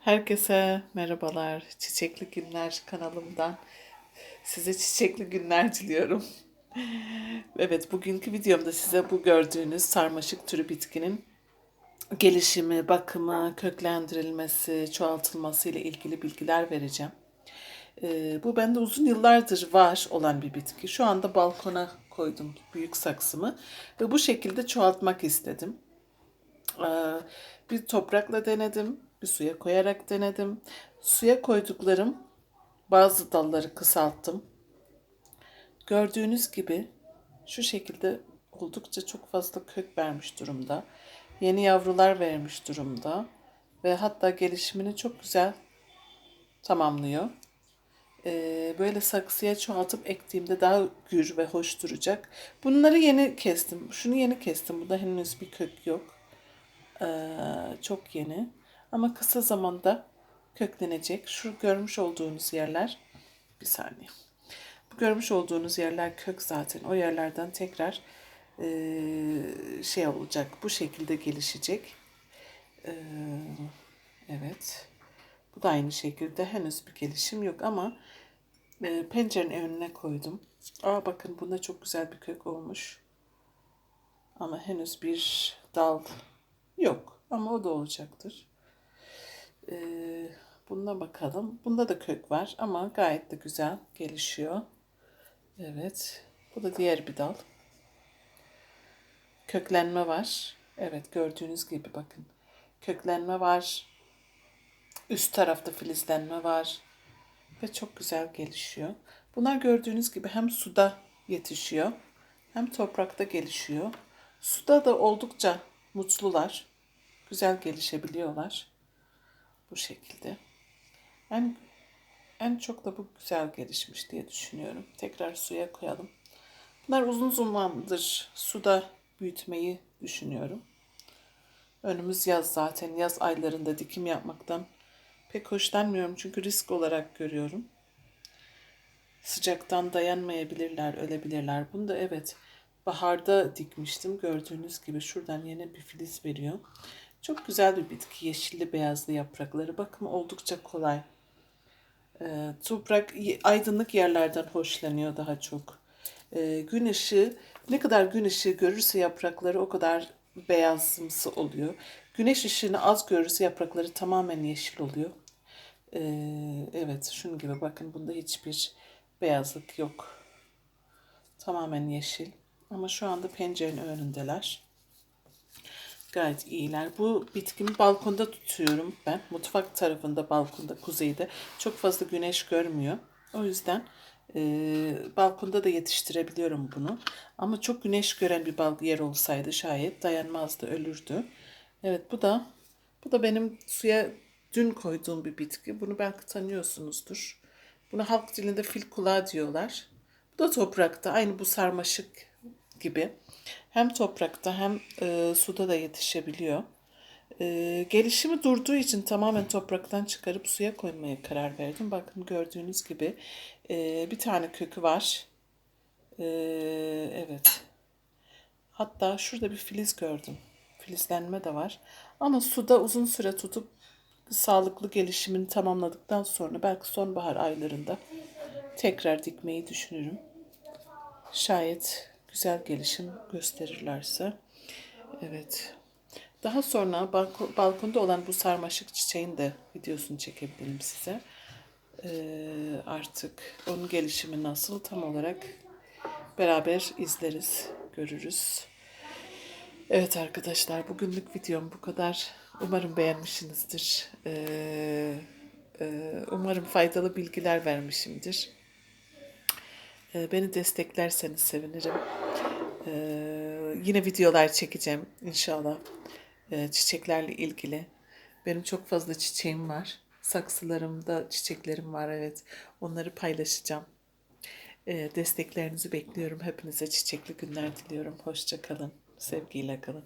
Herkese merhabalar. Çiçekli Günler kanalımdan size çiçekli günler diliyorum. Evet, bugünkü videomda size bu gördüğünüz sarmaşık türü bitkinin gelişimi, bakımı, köklendirilmesi, çoğaltılması ile ilgili bilgiler vereceğim. Ee, bu bende uzun yıllardır var olan bir bitki. Şu anda balkona koydum büyük saksımı ve bu şekilde çoğaltmak istedim. Ee, bir toprakla denedim, bir suya koyarak denedim. Suya koyduklarım bazı dalları kısalttım. Gördüğünüz gibi şu şekilde oldukça çok fazla kök vermiş durumda. Yeni yavrular vermiş durumda ve hatta gelişimini çok güzel tamamlıyor. Ee, böyle saksıya çoğaltıp ektiğimde daha gür ve hoş duracak. Bunları yeni kestim. Şunu yeni kestim. Bunda henüz bir kök yok. Ee, çok yeni. Ama kısa zamanda köklenecek. Şu görmüş olduğunuz yerler bir saniye. Bu görmüş olduğunuz yerler kök zaten. O yerlerden tekrar e, şey olacak. Bu şekilde gelişecek. Ee, evet. Bu da aynı şekilde henüz bir gelişim yok ama e, pencerenin önüne koydum. Aa bakın bunda çok güzel bir kök olmuş. Ama henüz bir dal yok. Ama o da olacaktır. Ee, buna bakalım. Bunda da kök var ama gayet de güzel gelişiyor. Evet. Bu da diğer bir dal. Köklenme var. Evet gördüğünüz gibi bakın. Köklenme var. Üst tarafta filizlenme var. Ve çok güzel gelişiyor. Bunlar gördüğünüz gibi hem suda yetişiyor hem toprakta gelişiyor. Suda da oldukça mutlular. Güzel gelişebiliyorlar. Bu şekilde. En, en çok da bu güzel gelişmiş diye düşünüyorum. Tekrar suya koyalım. Bunlar uzun zamandır suda büyütmeyi düşünüyorum. Önümüz yaz zaten. Yaz aylarında dikim yapmaktan pek hoşlanmıyorum çünkü risk olarak görüyorum. Sıcaktan dayanmayabilirler, ölebilirler. Bunu da evet baharda dikmiştim. Gördüğünüz gibi şuradan yeni bir filiz veriyor. Çok güzel bir bitki. Yeşilli beyazlı yaprakları. Bakımı oldukça kolay. Ee, toprak aydınlık yerlerden hoşlanıyor daha çok. Ee, gün ışığı ne kadar gün ışığı görürse yaprakları o kadar beyazımsı oluyor. Güneş ışığını az görürse yaprakları tamamen yeşil oluyor. Ee, evet şunun gibi bakın bunda hiçbir beyazlık yok. Tamamen yeşil. Ama şu anda pencerenin önündeler. Gayet iyiler. Bu bitkimi balkonda tutuyorum ben. Mutfak tarafında, balkonda, kuzeyde. Çok fazla güneş görmüyor. O yüzden e, balkonda da yetiştirebiliyorum bunu. Ama çok güneş gören bir bal yer olsaydı şayet dayanmazdı, ölürdü. Evet bu da bu da benim suya dün koyduğum bir bitki. Bunu belki tanıyorsunuzdur. Buna halk dilinde fil kulağı diyorlar. Bu da toprakta aynı bu sarmaşık gibi hem toprakta hem e, suda da yetişebiliyor. E, gelişimi durduğu için tamamen topraktan çıkarıp suya koymaya karar verdim. Bakın gördüğünüz gibi e, bir tane kökü var. E, evet. Hatta şurada bir filiz gördüm. Filizlenme de var. Ama suda uzun süre tutup sağlıklı gelişimini tamamladıktan sonra belki sonbahar aylarında tekrar dikmeyi düşünürüm. Şayet güzel gelişim gösterirlerse. Evet. Daha sonra balko, balkonda olan bu sarmaşık çiçeğin de videosunu çekebilirim size. Ee, artık onun gelişimi nasıl tam olarak beraber izleriz, görürüz. Evet arkadaşlar bugünlük videom bu kadar. Umarım beğenmişsinizdir. Ee, e, umarım faydalı bilgiler vermişimdir. Ee, beni desteklerseniz sevinirim. Ee, yine videolar çekeceğim inşallah. Ee, çiçeklerle ilgili. Benim çok fazla çiçeğim var. Saksılarımda çiçeklerim var evet. Onları paylaşacağım. Desteklerinizi bekliyorum. Hepinize çiçekli günler diliyorum. Hoşça kalın. Sevgiyle kalın.